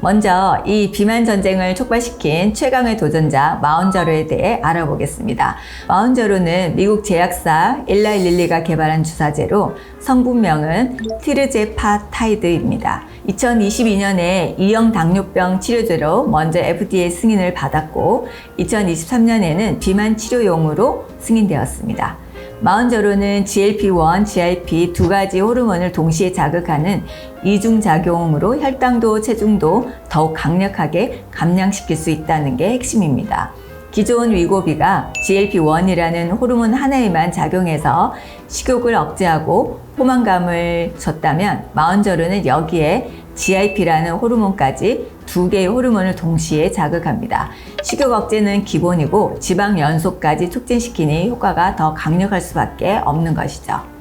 먼저 이 비만 전쟁을 촉발시킨 최강의 도전자 마운저로에 대해 알아보겠습니다. 마운저로는 미국 제약사 일라이 릴리가 개발한 주사제로 성분명은 티르제파타이드입니다. 2022년에 이형 당뇨병 치료제로 먼저 FDA 승인을 받았고 2023년에는 비만 치료용으로 승인되었습니다. 마운저로는 GLP-1, GIP 두 가지 호르몬을 동시에 자극하는 이중 작용으로 혈당도 체중도 더욱 강력하게 감량시킬 수 있다는 게 핵심입니다. 기존 위고비가 GLP-1이라는 호르몬 하나에만 작용해서 식욕을 억제하고 포만감을 줬다면 마운저로는 여기에 GIP라는 호르몬까지 두 개의 호르몬을 동시에 자극합니다. 식욕 억제는 기본이고 지방 연소까지 촉진시키니 효과가 더 강력할 수밖에 없는 것이죠.